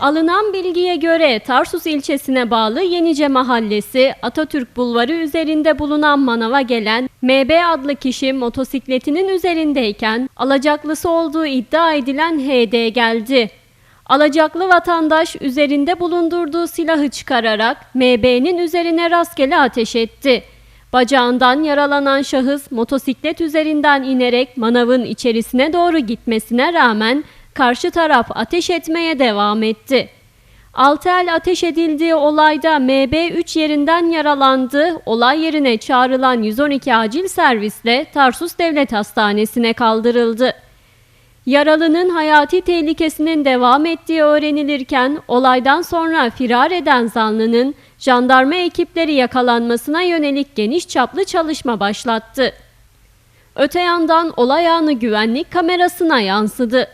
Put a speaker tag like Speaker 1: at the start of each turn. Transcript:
Speaker 1: Alınan bilgiye göre Tarsus ilçesine bağlı Yenice Mahallesi Atatürk Bulvarı üzerinde bulunan manava gelen MB adlı kişi motosikletinin üzerindeyken alacaklısı olduğu iddia edilen HD geldi. Alacaklı vatandaş üzerinde bulundurduğu silahı çıkararak MB'nin üzerine rastgele ateş etti. Bacağından yaralanan şahıs motosiklet üzerinden inerek manavın içerisine doğru gitmesine rağmen karşı taraf ateş etmeye devam etti. Altı el ateş edildiği olayda MB 3 yerinden yaralandı. Olay yerine çağrılan 112 acil servisle Tarsus Devlet Hastanesi'ne kaldırıldı. Yaralının hayati tehlikesinin devam ettiği öğrenilirken olaydan sonra firar eden zanlının jandarma ekipleri yakalanmasına yönelik geniş çaplı çalışma başlattı. Öte yandan olay anı güvenlik kamerasına yansıdı.